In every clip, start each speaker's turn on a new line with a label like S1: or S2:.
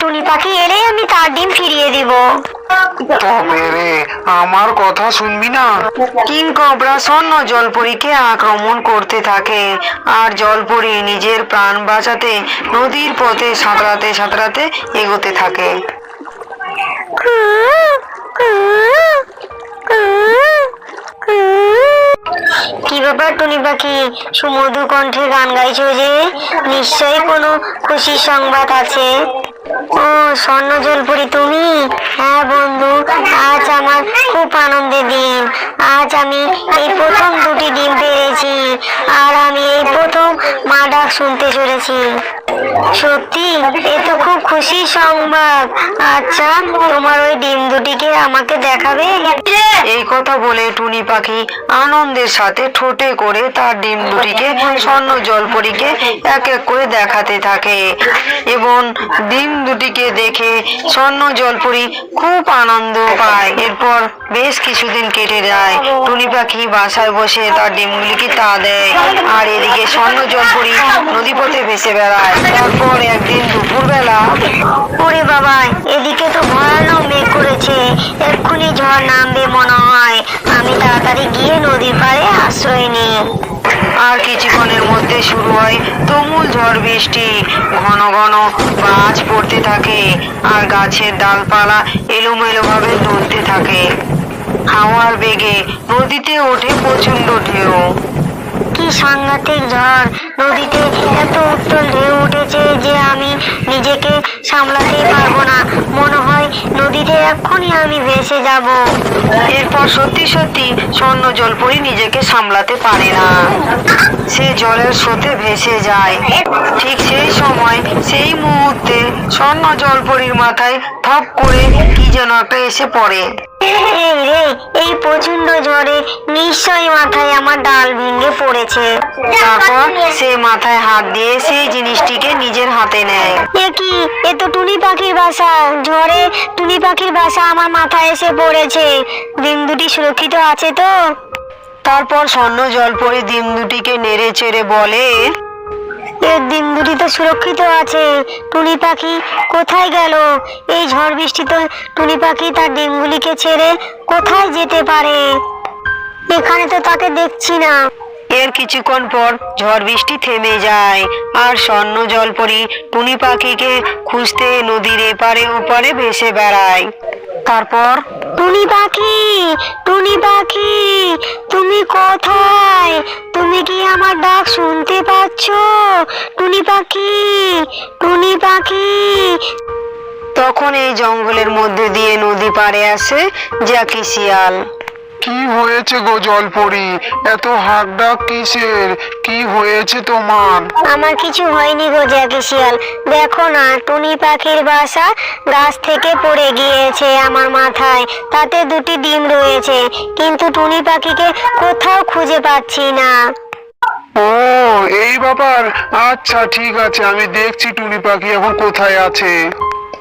S1: টুনি পাখি এলেই আমি তার ডিম ফিরিয়ে দিব।
S2: তবে রে আমার কথা শুনবি না? কিং কবরা স্বর্ণ জলপরীকে আক্রমণ করতে থাকে আর জলপরী নিজের প্রাণ বাঁচাতে নদীর পথে সাঁতরাতে সাঁতরাতে এগোতে থাকে।
S1: কি ব্যাপার টুনি পাখি? সুমধু কণ্ঠে গান গাইছ যে? নিশ্চয়ই কোনো খুশির সংবাদ আছে। ও স্বর্ণ জলপুরি তুমি? হ্যাঁ বন্ধু, আজ আমার খুব আনন্দের দিন। আজ আমি এই প্রথম দুটি ডিম পেরেছি। আর আমি এই প্রথম মা ডাক শুনতে চলেছি। সত্যি, এ তো খুব খুশির সংবাদ। আচ্ছা তোমার ওই ডিম দুটিকে আমাকে দেখাবে?
S2: এই কথা বলে টুনি পাখি আনন্দের সাথে ঠোঁটে করে তার ডিম দুটিকে স্বর্ণ এক এক করে দেখাতে থাকে এবং ডিম দুটিকে দেখে স্বর্ণ জলপরি খুব আনন্দ পায়। এরপর বেশ কিছুদিন কেটে যায়। টুনি পাখি বাসায় বসে তার ডিমগুলিকে তা দেয়। আর এদিকে স্বর্ণ জলপরি নদীপথে ভেসে বেড়ায়। তারপর একদিন দুপুরবেলা,
S1: ওরে বাবা, এদিকে তো ভয়ানক মেঘ করেছে। এক্ষুনি ঝড় নামবে মনে হয়। আমি তাড়াতাড়ি গিয়ে নদীর পাড়ে আশ্রয় নিই।
S2: আর কিছুক্ষণের মধ্যে শুরু হয় তুমুল ঝড় বৃষ্টি। ঘন ঘন গাছ পড়তে থাকে আর গাছের ডালপালা এলোমেলো ভাবে দুলতে থাকে। হাওয়ার বেগে নদীতে ওঠে প্রচণ্ড ঢেউ।
S1: কি সাংঘাতিক ঝড়। নদীতে এত উত্তল ঢেউ উঠেছে যে আমি নিজেকে সামলাতেই পারব না। মনে হয় নদীতে এক্ষুনি আমি ভেসে যাব।
S2: এরপর সত্যি সত্যি স্বর্ণ জলপরি নিজেকে সামলাতে পারে না। সে জলের স্রোতে ভেসে যায়। ঠিক সেই সময়, সেই মুহূর্তে স্বর্ণ জলপরির মাথায় থপ করে কি যেন একটা এসে পড়ে।
S1: এই প্রচণ্ড ঝড়ে নিশ্চয়ই মাথায় আমার ডাল ভেঙে পড়েছে।
S2: তারপর সে মাথায় হাত দিয়ে সেই জিনিসটিকে নিজের হাতে নেয়।
S1: কি? এ তো টুনি পাখির বাসা। ঝড়ে টুনি পাখির বাসা আমার মাথায় এসে পড়েছে। ডিম দুটি সুরক্ষিত আছে তো?
S2: তারপর স্বর্ণ জলপরি ডিম দুটিকে নেড়ে চেড়ে বলে
S1: এর ডিম দুটি তো সুরক্ষিত আছে। টুনি পাখি কোথায় গেল? এই ঝড় বৃষ্টিতে টুনি পাখি তার ডিমগুলিকে ছেড়ে কোথায় যেতে পারে? এখানে তো তাকে দেখছি না।
S2: এর কিছুক্ষণ পর ঝড় বৃষ্টি থেমে যায়। আর স্বর্ণ জলপরি টুনি পাখিকে খুঁজতে নদীর এপারে ওপারে ভেসে বেড়ায়। তারপর
S1: টুনি পাখি টুনি পাখি তুমি কোথায়? তুমি কি আমার ডাক শুনতে পাচ্ছ? টুনি পাখি টুনি পাখি।
S2: তখন এই জঙ্গলের মধ্যে দিয়ে নদী পাড়ে আসে জ্যাকি শিয়াল
S3: কি হয়েছে গো জলপরি? এত হাক ডাক কিসের? কি হয়েছে তোমার?
S1: আমার কিছু হয়নি গো জ্যাকি শিয়াল দেখো না টুনি পাখির বাসা গাছ থেকে পড়ে গিয়েছে আমার মাথায়। তাতে দুটি ডিম রয়েছে কিন্তু টুনি পাখিকে কোথাও খুঁজে পাচ্ছি না।
S3: ও এই ব্যাপার? আচ্ছা ঠিক আছে আমি দেখছি টুনি পাখি এখন কোথায় আছে।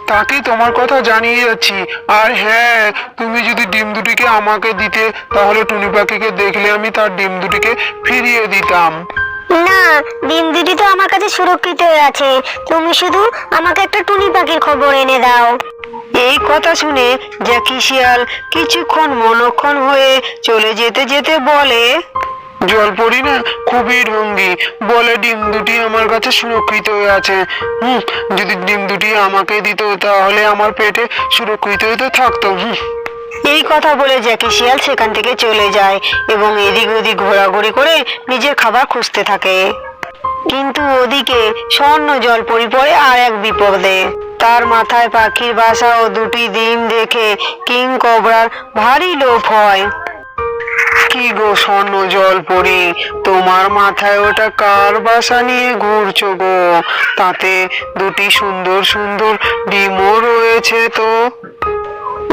S3: তাকে তোমার কথা জানিয়ে যাচ্ছি। আর হ্যাঁ তুমি যদি ডিম দুটিকে আমাকে দিতে তাহলে টুনি পাখিকে দেখলে আমি তার ডিম দুটিকে ফিরিয়ে দিতাম।
S1: না ডিম দুটি তো আমার কাছে সুরক্ষিত আছে। তুমি শুধু আমাকে একটা টুনি পাখির খবর এনে দাও।
S2: এই কথা শুনে জ্যাকি শিয়াল কিছুক্ষণ মনক্ষণ হয়ে চলে যেতে যেতে বলে
S3: জলপরি না? খুবই ঢঙ্গি বলে ডিম দুটি আমার কাছে সুরক্ষিত হয়ে আছে। হুম, যদি ডিম দুটি আমাকে দিত তাহলে আমার পেটে সুরক্ষিত হতে থাকতো। হুম।
S2: এই কথা বলে জ্যাকি শিয়াল সেখান থেকে চলে যায় এবং এদিক ওদিক ঘোরাঘুরি করে নিজের খাবার খুঁজতে থাকে। কিন্তু ওদিকে স্বর্ণ জল পড়ে আর এক বিপদে। তার মাথায় পাখির বাসা ও দুটি ডিম দেখে কিং কবরার ভারী লোভ হয়।
S3: কি গো স্বর্ণ জল পরি? তোমার মাথায় ওটা কার বাসা নিয়ে ঘুরছো গো? তাতে দুটি সুন্দর সুন্দর ডিমও রয়েছে তো।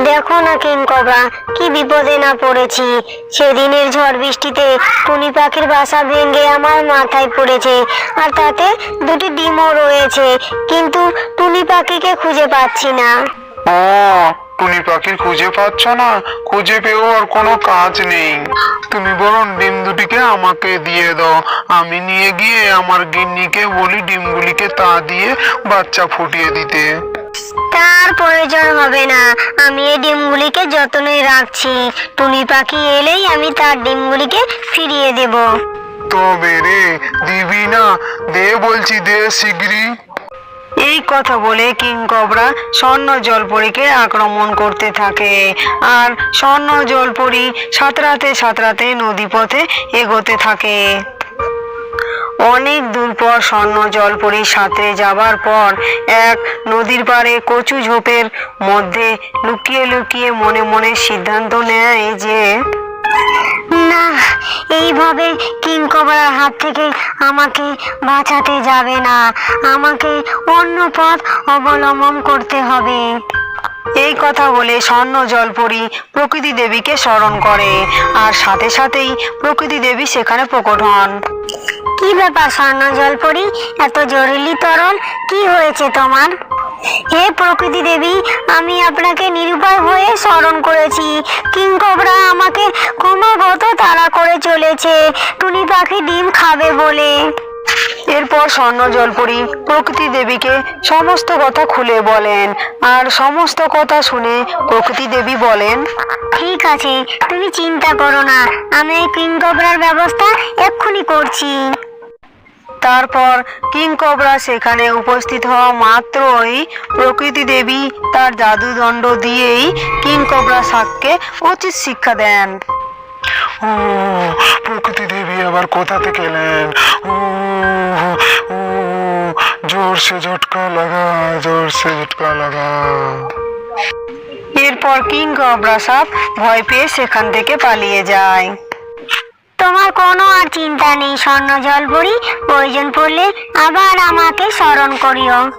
S1: দেখো না কিং কবরা কি বিপদে না পড়েছি। সেদিনের ঝড় বৃষ্টিতে টুনি পাখির বাসা ভেঙে আমার মাথায় পড়েছে আর তাতে দুটি ডিমও রয়েছে কিন্তু টুনি পাখিকে খুঁজে পাচ্ছি না।
S3: টুনি পাখি খুঁজে পাচ্ছ না? খুঁজে পেয়েও আর কোনো কাজ নেই। তুমি বরং ডিম দুটিকে আমাকে দিয়ে দাও। আমি নিয়ে গিয়ে আমার গিন্নিকে বলি ডিমগুলিকে তা দিয়ে বাচ্চা ফুটিয়ে দিতে।
S1: তার প্রয়োজন হবে না। আমি এই ডিমগুলিকে যত্নে রাখছি। টুনি পাখি এলেই আমি তার ডিমগুলিকে ফিরিয়ে দেব।
S3: তবে রে দিবি না? দে বলছি দে শিগগিরি
S2: এই কথা বলে কিং কবরা স্বর্ণ জলপরীকে আক্রমণ করতে থাকে। আর স্বর্ণ জলপরী সাঁতরাতে সাঁতরাতে নদীপথে এগোতে থাকে। অনেক দূর পর স্বর্ণ জলপরী সাঁতরে যাবার পর এক নদীর পাড়ে কচু ঝোপের মধ্যে লুকিয়ে লুকিয়ে মনে মনে সিদ্ধান্ত নেয় যে
S1: না এইভাবে কিংকবরার হাত থেকে আমাকে বাঁচাতে যাবে না। আমাকে অন্য পথ অবলম্বন করতে হবে।
S2: এই কথা বলে স্বর্ণ জলপরি প্রকৃতি দেবীকে স্মরণ করে। আর সাথে সাথেই প্রকৃতি দেবী সেখানে প্রকট হন।
S1: কি ব্যাপার স্বর্ণ জলপরি? এত জরুরি তরল কি হয়েছে তোমার? হে প্রকৃতি দেবী আমি আপনাকে নিরুপায় হয়ে স্মরণ করেছি। কিংকবরা আমাকে ক্রমাগত তাড়া করে চলেছে। টুনি পাখি ডিম খাবে বলে।
S2: এরপর স্বর্ণ জলপরি প্রকৃতি দেবীকে সমস্ত কথা খুলে বলেন। আর সমস্ত কথা শুনে প্রকৃতি দেবী বলেন
S1: ঠিক আছে তুমি চিন্তা করো না। আমি এই কিংকবরার ব্যবস্থা এক্ষুনি করছি।
S2: তারপর কিং কবরা সেখানে উপস্থিত হওয়া মাত্রই প্রকৃতি দেবী তার জাদুদণ্ড দিয়েই কিং কবরা শাককে উচিত শিক্ষা দেন।
S3: ও প্রকৃতি দেবী আবার কোথা থেকে এলেন? ও ও জোর সে ঝটকা লাগা জোর সে ঝটকা লাগা।
S2: এরপর কিং কবরা সাপ ভয় পেয়ে সেখান থেকে পালিয়ে যায়।
S1: তোমার কোনো আর চিন্তা নেই স্বর্ণ জল জলপরি প্রয়োজন পড়লে আবার আমাকে স্মরণ করিও।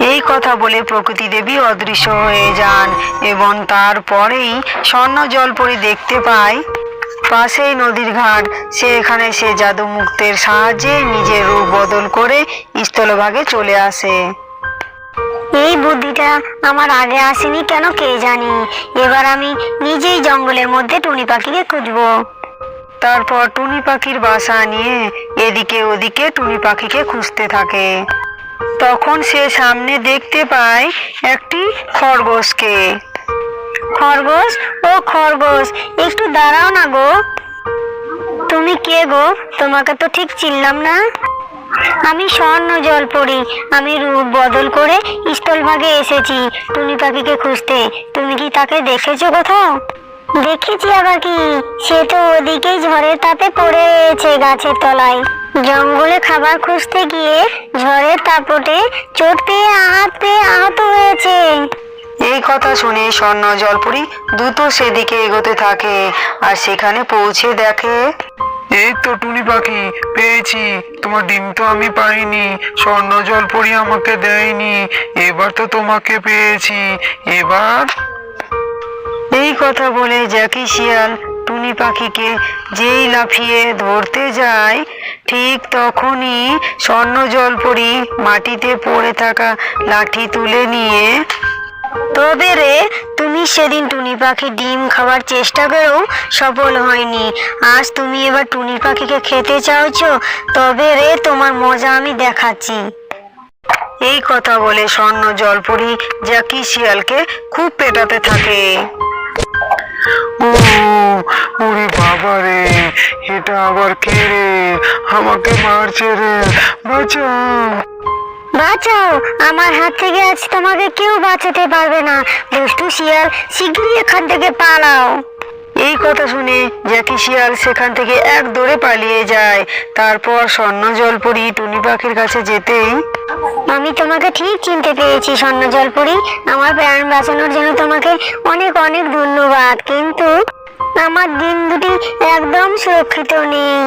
S2: এই কথা বলে প্রকৃতি দেবী অদৃশ্য হয়ে যান এবং তারপরেই স্বর্ণ জল জলপরি দেখতে পায়। পাশেই নদীর ঘাট সে এখানে সে জাদু মুক্তের সাহায্যে নিজের রূপ বদল করে স্থলভাগে চলে আসে।
S1: এই বুদ্ধিটা আমার আগে আসেনি কেন কে জানি? এবার আমি নিজেই জঙ্গলের মধ্যে টুনি পাখিকে খুঁজবো।
S2: তারপর টুনি পাখির বাসা নিয়ে এদিকে ওদিকে টুনি পাখিকে খুঁজতে থাকে। তখন সে সামনে দেখতে পায় একটি খরগোশকে।
S1: খরগোশ, ও খরগোশ, একটু দাঁড়াও না গো। তুমি কে গো? তোমাকে তো ঠিক চিনলাম না। আমি স্বর্ণ জল পড়ি, আমি রূপ বদল করে স্থলভাগে এসেছি টুনি পাখিকে খুঁজতে। তুমি কি তাকে দেখেছ কোথাও? দেখেছি আবার কি? সে তো ওদিকেই ঝড়ের তাপে পড়ে রয়েছে গাছের তলায়। জঙ্গলে খাবার খুঁজতে গিয়ে ঝড়ের তাপটে চোট পেয়ে আঘাত পেয়ে আহত হয়েছে।
S2: এই কথা শুনে স্বর্ণ জলপুরি দ্রুত সেদিকে এগোতে থাকে আর সেখানে পৌঁছে দেখে,
S3: এই তো টুনি পাখি, পেয়েছি। তোমার ডিম তো আমি পাইনি। স্বর্ণ জল পরি আমাকে দেয়নি। এবার তো তোমাকে পেয়েছি। এবার
S2: এই কথা বলে জ্যাকি শিয়াল টুনি পাখিকে যেই লাফিয়ে ধরতে যায়, ঠিক তখনই স্বর্ণ জলপরি মাটিতে পড়ে থাকা লাঠি তুলে নিয়ে,
S1: তবে রে, তুমি সেদিন টুনি পাখি ডিম খাওয়ার চেষ্টা করেও সফল হয়নি। আজ তুমি এবার টুনি পাখিকে খেতে চাওছো। তবে রে, তোমার মজা আমি দেখাচ্ছি।
S2: এই কথা বলে স্বর্ণ জলপরি জ্যাকি শিয়ালকে খুব পেটাতে থাকে।
S3: ওরে বাবা রে এটা আবার কে রে? আমাকে মারছে রে। বাঁচা
S1: বাঁচাও আমার হাত থেকে আজ তোমাকে কেউ বাঁচাতে পারবে না। দুষ্টু শিয়াল শীঘ্রই এখান থেকে পালাও।
S2: এই কথা শুনে জ্যাকি শিয়াল সেখান থেকে এক দৌড়ে পালিয়ে যায়। তারপর স্বর্ণ জলপরি টুনি পাখির কাছে যেতেই
S1: আমি তোমাকে ঠিক চিনতে পেরেছি স্বর্ণ জলপুরি। আমার প্রাণ বাঁচানোর জন্য তোমাকে অনেক অনেক ধন্যবাদ। কিন্তু আমার দিন দুটি একদম সুরক্ষিত নেই।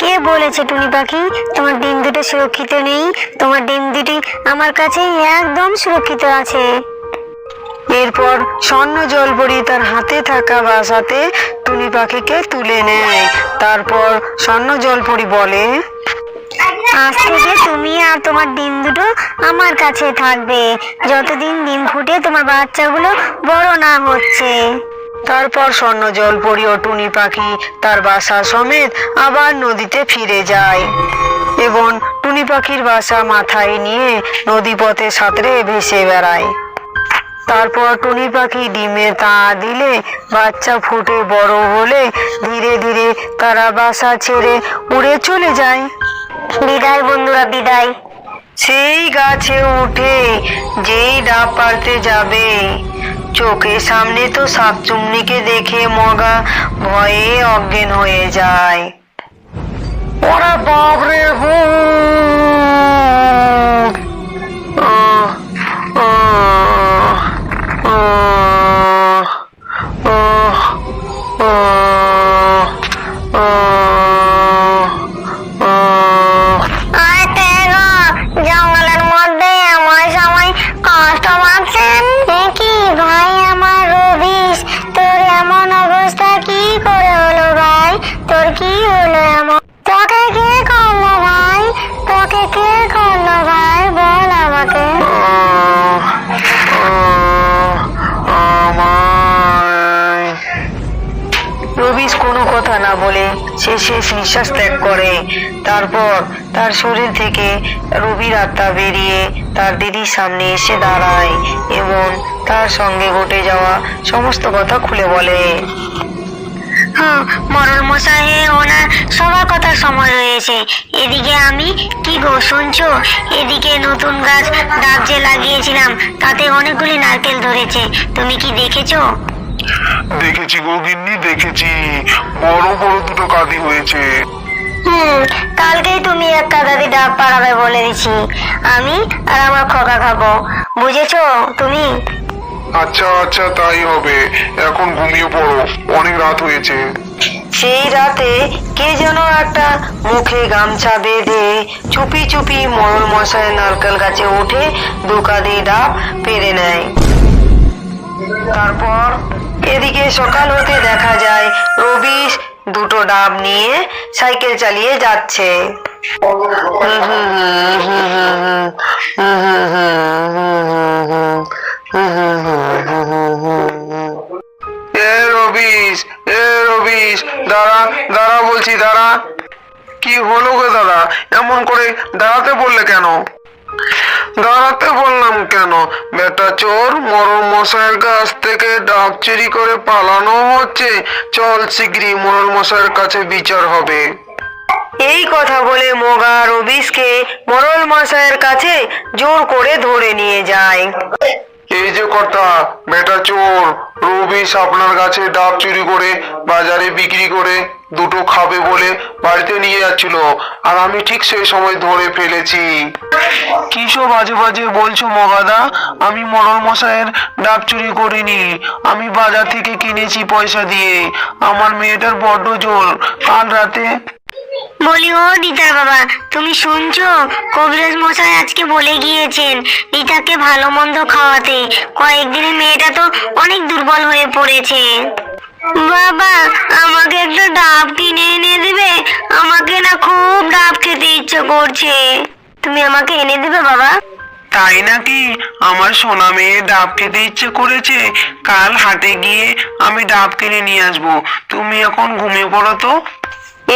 S1: কে বলেছে টুনি পাখি, তোমার ডিম দুটো সুরক্ষিত নেই? তোমার ডিম দুটি আমার কাছে একদম সুরক্ষিত আছে।
S2: এরপর স্বর্ণ জলপরি তার হাতে থাকা বাসাতে টুনি পাখিকে তুলে নেয়। তারপর স্বর্ণ জলপরি বলে,
S1: আজ থেকে তুমি আর তোমার ডিম দুটো আমার কাছে থাকবে। যতদিন ডিম ফুটে তোমার বাচ্চাগুলো বড় না হচ্ছে।
S2: তারপর স্বর্ণ জলপরি ও টুনি পাখি তার বাসা সমেত আবার নদীতে ফিরে যায়। এবং টুনি টুনি পাখির বাসা মাথায় নিয়ে নদীপথে সাঁতরে ভেসে বেড়ায়। তারপর টুনি পাখি ডিমে তা দিলে বাচ্চা ফুটে বড় হলে ধীরে ধীরে তারা বাসা ছেড়ে উড়ে চলে যায়।
S1: বিদায় বন্ধুরা বিদায়।
S2: সেই গাছে উঠে যেই ডাব পারতে যাবে। চোখের সামনে তো শাকচুমনিকে দেখে মগা ভয়ে অজ্ঞান হয়ে যায়।
S3: ওরা বাবরে ভূত
S2: সে শেষ নিঃশ্বাস ত্যাগ করে। তারপর তার শরীর থেকে রবির আত্মা বেরিয়ে তার দিদির সামনে এসে দাঁড়ায় এবং তার সঙ্গে ঘটে যাওয়া সমস্ত কথা খুলে বলে।
S1: মরল মশাই ওনার সবার কথা সময় হয়েছে। এদিকে আমি, কি গো, শুনছো? এদিকে নতুন গাছ ডাব যে লাগিয়েছিলাম, তাতে অনেকগুলি নারকেল ধরেছে। তুমি কি দেখেছ?
S3: দেখেছি গো গিন্নি দেখেছি। বড় বড় দুটো কাঁদি হয়েছে।
S1: হুম কালকেই তুমি এক কাদাদি ডাব পাড়াবে বলে দিছি। আমি আর আমার খোকা খাব। বুঝেছ তুমি?
S3: আচ্ছা আচ্ছা তাই হবে। এখন ঘুমিয়ে পড়ো অনেক রাত হয়েছে।
S2: সেই রাতে কে যেন একটা মুখে গামছা বেঁধে চুপি চুপি মরল মশাই নারকেল গাছে উঠে দুকা দিয়ে ডাব পেরে নেয়। তারপর এদিকে সকাল হতে দেখা যায়, রবিশ দুটো ডাব নিয়ে সাইকেল চালিয়ে যাচ্ছে।
S3: এ রবিশ এ রবিশ, দাঁড়া দাঁড়া বলছি, দাঁড়া। কি হলো গো দাদা? এমন করে দাঁড়াতে বললে কেন? দাঁড়াতে বললাম কেন? বেটা চোর মরণ মশাইয়ের কাছ থেকে ডাব চুরি করে পালানো হচ্ছে। চল শিগগিরই মরণ মশাইয়ের কাছে বিচার হবে।
S2: এই কথা বলে মোগা রবিশকে মরল মশাইয়ের কাছে জোর করে ধরে নিয়ে যায়।
S3: এই যে কথা বেটা চোর রবিশ আপনার কাছে ডাব চুরি করে বাজারে বিক্রি করে দুটো খাবে বলে বাড়িতে নিয়ে যাচ্ছিল। আর আমি ঠিক সেই সময় ধরে ফেলেছি। কিসব বাজে বাজে বলছো মগাদা? আমি মরল মশাইয়ের ডাব চুরি করিনি। আমি বাজার থেকে কিনেছি পয়সা দিয়ে। আমার মেয়েটার বড্ড জোর। কাল রাতে
S1: বলি ও দিদার বাবা, তুমি শুনছো? কবিরাজ মশাই আজকে বলে গিয়েছেন রিতাকে ভালো মন্দ খাওয়াতে। কয়েকদিনে মেয়েটা তো অনেক দুর্বল হয়ে পড়েছে। বাবা আমাকে একটা ডাব কিনে এনে দিবে। আমাকে না খুব ডাব খেতে ইচ্ছে করছে। তুমি আমাকে এনে দিবে বাবা?
S3: তাই নাকি? আমার সোনা মেয়ে ডাব খেতে ইচ্ছে করেছে। কাল হাটে গিয়ে আমি ডাব কিনে নিয়ে আসব। তুমি এখন ঘুমিয়ে পড়ো তো?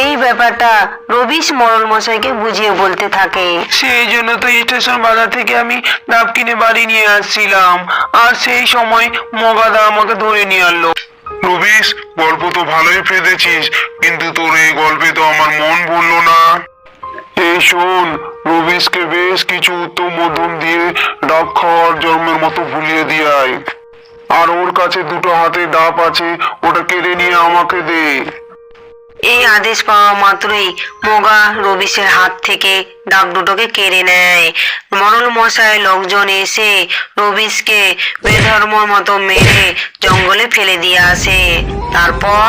S2: এই ব্যাপারটা রবিশ মরল মশাইকে বুঝিয়ে বলতে থাকে।
S3: সেই জন্য তো স্টেশন বাজার থেকে আমি ডাব কিনে বাড়ি নিয়ে আসছিলাম। আর সেই সময় মগাদা আমাকে ধরে নিয়ে আনলো রবিশ গল্প তো ভালোই ফেঁদেছিস কিন্তু তোর এই গল্পে তো আমার মন বলল না। এই শোন রবিশকে বেশ কিছু উত্তম মধ্যম দিয়ে ডাব খাওয়ার জন্মের মতো ভুলিয়ে দিয়ে আর ওর কাছে দুটো হাতে ডাব আছে, ওটা কেড়ে নিয়ে আমাকে দে।
S2: এই আদেশ পাওয়া মাত্রই মোগা রবিশের হাত থেকে ডাক দুটোকে কেড়ে নেয়। মরল মশাই লোকজন এসে রবিশকে বেধর্মর মতো মেরে জঙ্গলে ফেলে দিয়ে আসে। তারপর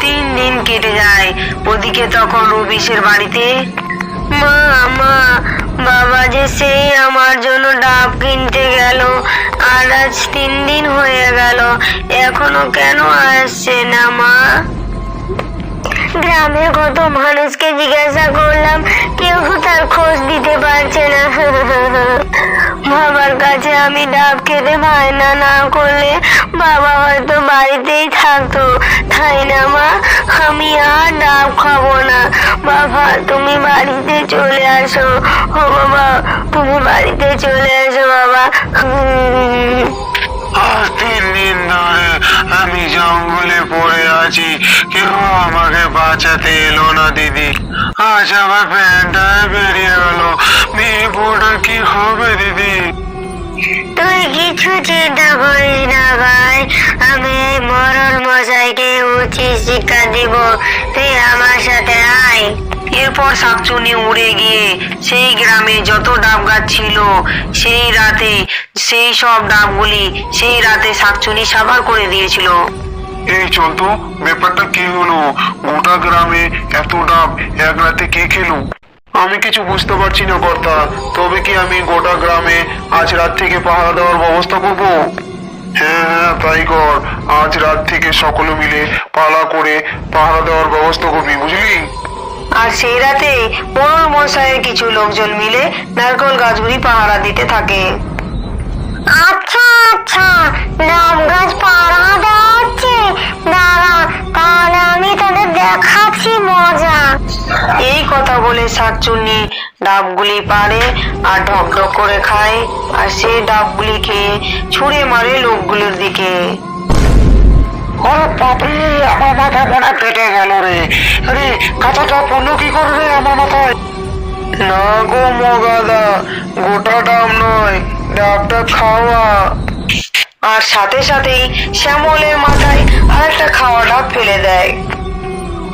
S2: তিন দিন কেটে যায়। ওদিকে তখন রবিশের বাড়িতে,
S1: মা মা, বাবা যে সেই আমার জন্য ডাব কিনতে গেল, আর আজ তিন দিন হয়ে গেল, এখনও কেন আসছে না, মা? গ্রামে কত মানুষকে জিজ্ঞাসা করলাম, কেউ তার খোঁজ দিতে পারছে না। বাবার কাছে আমি ডাব খেতে বায়না না করলে বাবা হয়তো বাড়িতেই থাকতো। খাই না, মা? আমি আর ডাব খাব না। বাবা, তুমি বাড়িতে চলে আসো। ও বাবা, তুমি বাড়িতে চলে আসো, বাবা।
S3: তিন দিন ধরে আমি জঙ্গলে পড়ে আছি। কেউ আমাকে বাঁচাতে এলো না দিদি। আজ আমার প্যান্টটা বেরিয়ে গেল। মেয়ে বউটা কি হবে দিদি?
S1: তুই কিছু চিন্তা করিস না ভাই। আমি এই মরণ মশাইকে উচিত শিক্ষা দিব। তুই আমার সাথে আয়।
S2: এরপর শাকচুনি উড়ে গিয়ে সেই গ্রামে যত ডাব গাছ ছিল সেই রাতে সেই সব ডাবগুলি সেই রাতে শাকচুনি সাবার করে দিয়েছিল।
S3: এই চল তো, ব্যাপারটা কি হলো? গোটা গ্রামে এত ডাব, এক রাতে কে খেলো? আমি কিছু বুঝতে পারছি না, কর্তা। তবে কি আমি গোটা গ্রামে আজ রাত থেকে পাহারা দেওয়ার ব্যবস্থা করব? হ্যাঁ হ্যাঁ তাই কর। আজ রাত থেকে সকলে মিলে পালা করে পাহারা দেওয়ার ব্যবস্থা করবি, বুঝলি?
S2: আর সেই রাতে মোড়ল মশাইয়ের কিছু লোকজন মিলে নারকেল গাছগুলি পাহারা দিতে থাকে।
S1: আচ্ছা আচ্ছা। ডাব গাছ পাড়া দেওয়া হচ্ছে দাঁড়া তাহলে আমি তোদের দেখাচ্ছি মজা।
S2: এই কথা বলে শাকচুন্নি ডাবগুলি পারে আর ঢক ঢক করে খায় আর সেই ডাবগুলি খেয়ে ছুঁড়ে মারে লোকগুলোর দিকে।
S3: ওরে বাপরে আমার মাথা মনে পেটে গেল রে। আরে কথাটা পড়ল কি করবে আমার মাথায়?
S2: না গো মগাদা গোটা ডাব নয়। ডাবটা খাওয়া। আর সাথে সাথেই শ্যামলের মাথায় আরেকটা খাওয়া ডাব ফেলে দেয়।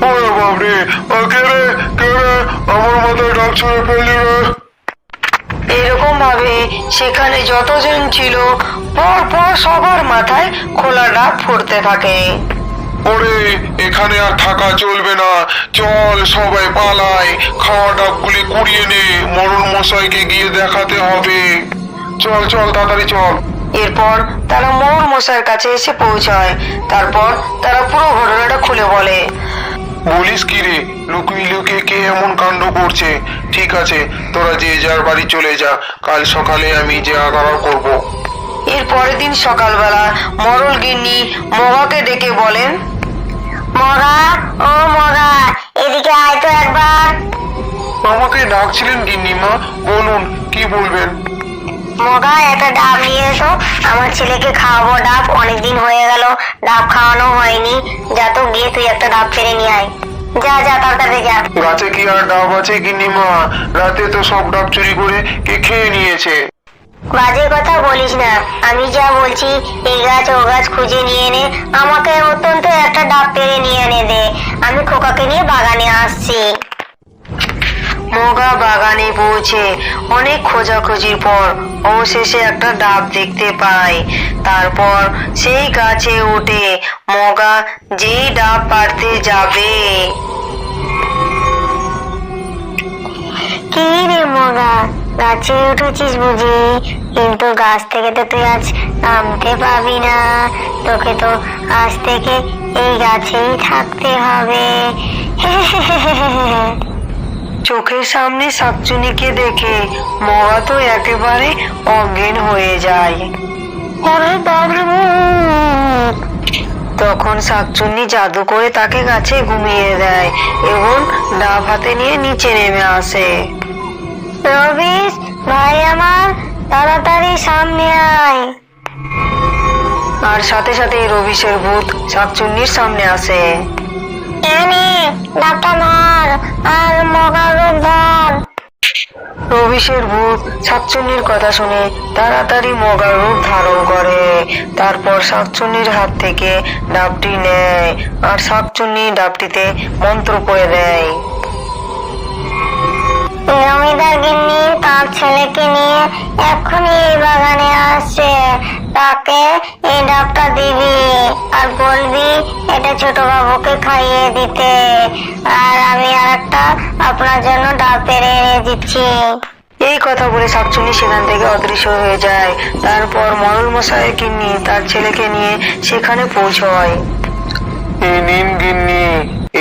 S3: ওরে বাপরে ও কে রে কে রে আমার মাথায় ডাক ছুঁড়ে ফেললি রে।
S2: এরকম ভাবে সেখানে যতজন ছিল পর পর সবার মাথায় খোলা ডাব ফুটতে থাকে।
S3: ওরে এখানে আর থাকা চলবে না। চল সবাই পালাই। খাওয়া ডাবগুলি কুড়িয়ে নে। মরণ মশাইকে গিয়ে দেখাতে হবে। চল চল তাড়াতাড়ি চল।
S2: এরপর তারা মোর মশাইয়ের কাছে এসে পৌঁছায়। তারপর তারা পুরো ঘটনাটা খুলে বলে।
S3: বলিস কি রে? লুকিয়ে লুকিয়ে কে এমন কাণ্ড করছে? ঠিক আছে তোরা যে যার বাড়ি চলে যা। কাল সকালে আমি যে আগার করব।
S2: এর পরের দিন সকালবেলা মরল গিন্নি মগাকে ডেকে বলেন
S1: মগা ও মগা এদিকে আয় তো একবার।
S3: আমাকে ডাকছিলেন গিন্নিমা বলুন কি বলবেন?
S1: মগা একটা ডাব নিয়ে এসো। আমার ছেলেকে খাওয়াবো ডাব অনেকদিন হয়ে গেল। ডাব খাওয়ানো হয়নি। যা তো গিয়ে তুই একটা ডাব পেরে নিয়ে আয়। যা যা তাড়াতাড়ি যা।
S3: গাছে কি আর ডাব আছে গিন্নিমা? রাতে তো সব ডাব চুরি করে কে খেয়ে নিয়েছে?
S1: বাজে কথা বলিস না। আমি যা বলছি এই গাছ ও গাছ খুঁজে নিয়ে নে। আমাকে অত্যন্ত একটা ডাব পেরে নিয়ে এনে দে। আমি খোকাকে নিয়ে বাগানে আসছি।
S2: মগা বাগানে পৌঁছে অনেক খোঁজাখুঁজির পর অবশেষে একটা ডাব দেখতে পায় তারপর সেই গাছে উঠে মগা, যেই ডাব পাড়তে যাবে?
S1: কি রে মগা, গাছে উঠেছিস বুঝি? কিন্তু গাছ থেকে তো তুই আজ নামতে পাবি না। তোকে তো আজ থেকে এই গাছেই থাকতে হবে।
S2: চোখের সামনে শাকচুনিকে দেখে মগা তো একেবারে অজ্ঞান হয়ে যায়। তখন শাকচুন্নি জাদু করে তাকে গাছে ঘুমিয়ে দেয় এবং ডাব হাতে নিয়ে নিচে নেমে আসে।
S1: রবিশ ভাই আমার, তাড়াতাড়ি সামনে আয়।
S2: আর সাথে সাথে রবিশের ভূত শাকচুন্নির সামনে আসে।
S1: এনে ডাক্তার ধর আর মগা ধর
S2: রবিশের ভূত শাকচুন্নির কথা শুনে তাড়াতাড়ি মগার রূপ ধারণ করে। তারপর শাকচুন্নির হাত থেকে ডাবটি নেয় আর শাকচুন্নি ডাবটিতে মন্ত্র করে দেয়।
S1: জমিদার গিন্নি তার ছেলেকে নিয়ে এক্ষুনি এই বাগানে আসছে। তাকে এই ডাবটা দিবি আর বলবি এটা ছোট বাবুকে খাইয়ে দিতে। আর আমি আর একটা আপনার জন্য ডাব পেরে এনে দিচ্ছি।
S2: এই কথা বলে শাকচুন্নি সেখান থেকে অদৃশ্য হয়ে যায়। তারপর মরল মশাইয়ের কিন্নি তার ছেলেকে নিয়ে সেখানে পৌঁছয়।
S3: এই নিন গিন্নি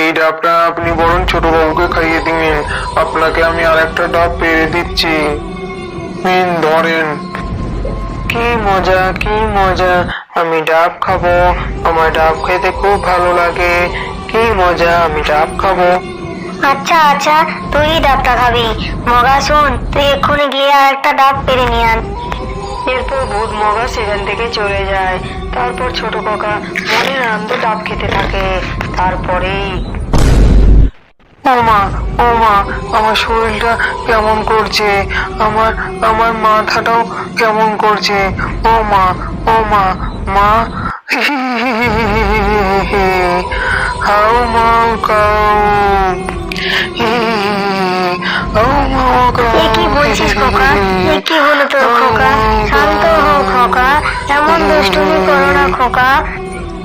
S3: এই ডাবটা আপনি বরং ছোট বাবুকে খাইয়ে দিন। আপনাকে আমি আর একটা ডাব পেরে দিচ্ছি। নিন ধরেন।
S2: কি মজা কি মজা? আমি ডাব খাব আমার ডাব খেতে খুব ভালো লাগে। কি মজা আমি ডাব খাব।
S1: আচ্ছা আচ্ছা তুই ডাবটা খাবি। মগা শোন তুই এক্ষুনি গিয়ে আর একটা ডাব পেরে নিয়ে আন।
S2: এরপর ভূত মগা সেখান থেকে চলে যায়। তারপর ছোট কাকা মনের আনন্দ ডাব খেতে থাকে। তারপরেই ও মা ও মা, আমার শরীরটা কেমন করছে? আমার আমার মাথাটাও কেমন করছে? ও মা ও মা কাউ
S1: কি খোকা? কি খোকা? শান্ত হও, খোকা। এমন দুষ্টুমি করো না, খোকা।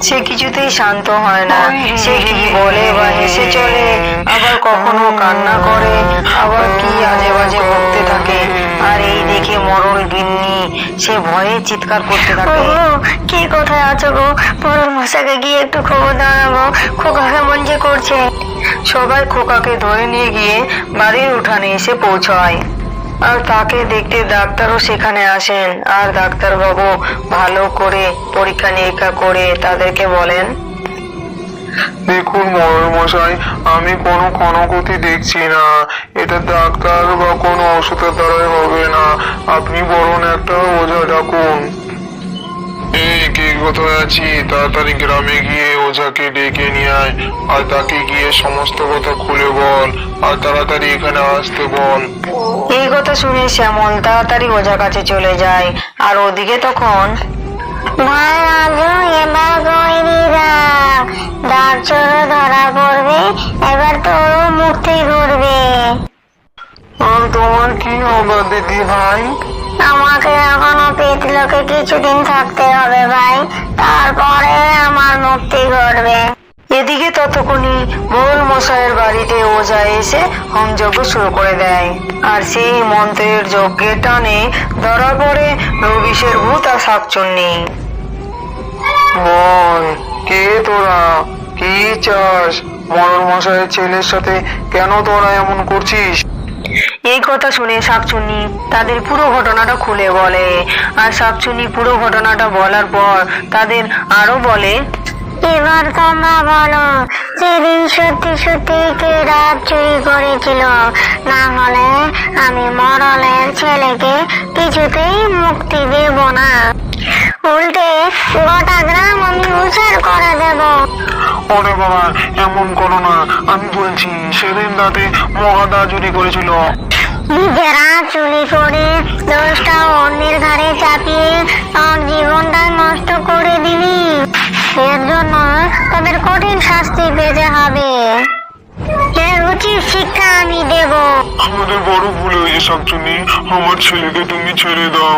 S2: সে কিছুতেই শান্ত হয় না। সে কি বলে বা হেসে চলে আবার কখনো কান্না করে আবার কি আজে বাজে বকতে থাকে। আর এই দেখে মরল গিন্নি সে ভয়ে চিৎকার করতে থাকে।
S1: কি কোথায় আছো গো? পরের মশাকে গিয়ে একটু খবর দাঁড়াবো। খোকা কেমন যে করছে।
S2: সবাই খোকাকে ধরে নিয়ে গিয়ে বাড়ির উঠানে এসে পৌঁছায়। আর তাকে দেখতে ডাক্তারও সেখানে আসেন। আর ডাক্তারবাবু ভালো করে পরীক্ষা নিরীক্ষা করে তাদেরকে বলেন।
S3: দেখুন মশাই আমি কোনো ক্ষণগতি দেখছি না। এটা ডাক্তার বা কোনো ওষুধের দ্বারাই হবে না। আপনি বরং একটা ওঝা ডাকুন। কোথায় আছি তাড়াতাড়ি গ্রামে গিয়ে ওঝাকে ডেকে নিয়ে আয় আর তাকে গিয়ে সমস্ত কথা খুলে বল আর তাড়াতাড়ি এখানে আসতে বল।
S2: এই কথা শুনে শ্যামল তাড়াতাড়ি ওঝার কাছে চলে যায় আর ওদিকে তখন
S1: ভাই রাজু এবার কইনি রাখ ডাক চোরও ধরা পড়বে এবার তোরও মুক্তি ঘুরবে
S3: আর তোমার কি হবে দিদি ভাই
S1: আমাকে এখনও পেতলোকে কিছুদিন থাকতে হবে ভাই। তারপরে আমার মুক্তি ঘটবে।
S2: এদিকে ততক্ষণই মোড়ল মশাইয়ের বাড়িতে ওঝা এসে হোমযজ্ঞ শুরু করে দেয়। আর সেই মন্ত্রের যজ্ঞের টানে ধরা পড়ে রবিশের ভূত আর শাকচুন্নি।
S3: বল, কে তোরা? কি চাস? মরণ মশাইয়ের ছেলের সাথে কেন তোরা এমন করছিস?
S2: এই কথা শুনে শাকচুন্নি তাদের পুরো ঘটনাটা খুলে বলে। আর শাকচুন্নি পুরো ঘটনাটা বলার পর তাদের আরও বলে,
S1: এবার তোমরা বলো সেদিন সত্যি সত্যি কে রাত চুরি করেছিল, না হলে আমি মরলের ছেলেকে কিছুতেই মুক্তি দেব না। উল্টে গোটা গ্রাম আমি উচার করে দেব।
S3: ওরে বাবা এমন করো না। আমি বলছি সেদিন রাতে মহাদা চুরি করেছিল।
S1: নিজেরা চুরি করে দোষটা অন্যের ঘাড়ে চাপিয়ে তার জীবনটা নষ্ট করে দিলি। এর জন্য তাদের কঠিন শাস্তি পেতে হবে। এর উচিত শিক্ষা আমি দেব।
S3: আমাদের বড় ভুল হয়েছে শাকচুনি আমার ছেলেকে তুমি ছেড়ে দাও।